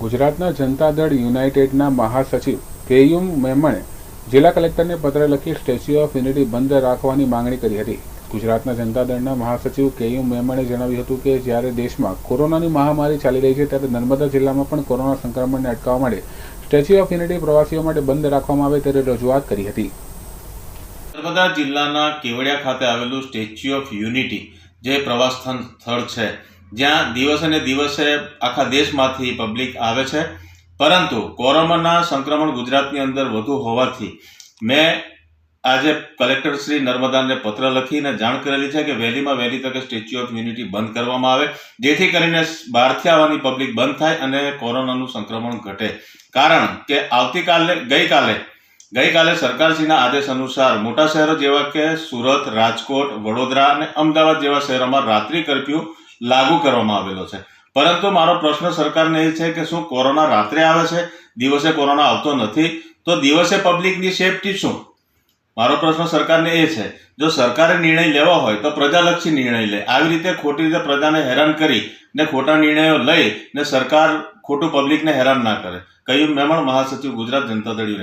ગુજરાતના જનતા દળ યુનાઇટેડના મહાસચિવ કેયુમ મેમણે જિલ્લા કલેક્ટરને પત્ર લખી સ્ટેચ્યુ ઓફ યુનિટી બંધ રાખવાની માંગણી કરી હતી. ગુજરાતના જનતા દળના મહાસચિવ કેયુમ મેમણે જણાવ્યું હતું કે જ્યારે દેશમાં કોરોનાની મહામારી ચાલી રહી છે, ત્યારે નર્મદા જિલ્લામાં પણ કોરોના સંક્રમણને અટકાવવા માટે સ્ટેચ્યુ ઓફ યુનિટી પ્રવાસીઓ માટે બંધ રાખવામાં આવે ત્યારે રજૂઆત કરી હતી. નર્મદા જિલ્લાના કેવડિયા ખાતે આવેલું સ્ટેચ્યુ ઓફ યુનિટી, જે પ્રવાસ સ્થળ છે જ્યાં દિવસે ને દિવસે આખા દેશમાંથી પબ્લિક આવે છે. પરંતુ કોરોનાના સંક્રમણ ગુજરાતની અંદર વધુ હોવાથી મેં આજે કલેક્ટર શ્રી નર્મદાને પત્ર લખીને જાણ કરેલી છે કે વહેલીમાં વહેલી તકે સ્ટેચ્યુ ઓફ યુનિટી બંધ કરવામાં આવે. જેથી કરીને બહારથી આવવાની પબ્લિક બંધ થાય અને કોરોનાનું સંક્રમણ ઘટે. કારણ કે આવતીકાલે, ગઈકાલે ગઈકાલે સરકારશ્રીના આદેશ અનુસાર મોટા શહેરો જેવા કે સુરત, રાજકોટ, વડોદરા અને અમદાવાદ જેવા શહેરોમાં રાત્રિ કર્ફ્યુ લાગુ કરવામાં આવેલો છે. પરંતુ મારો પ્રશ્ન સરકારને એ છે કે શું કોરોના રાત્રે આવે છે? દિવસે કોરોના આવતો નથી? તો દિવસે પબ્લિકની સેફટી શું? મારો પ્રશ્ન સરકારને એ છે, જો સરકારે નિર્ણય લેવો હોય તો પ્રજાલક્ષી નિર્ણય લે. આવી રીતે ખોટી રીતે પ્રજાને હેરાન કરી ને ખોટા નિર્ણયો લઈ ને સરકાર ખોટું પબ્લિકને હેરાન ના કરે. કયું મેમણ મહાસચિવ ગુજરાત જનતા દળ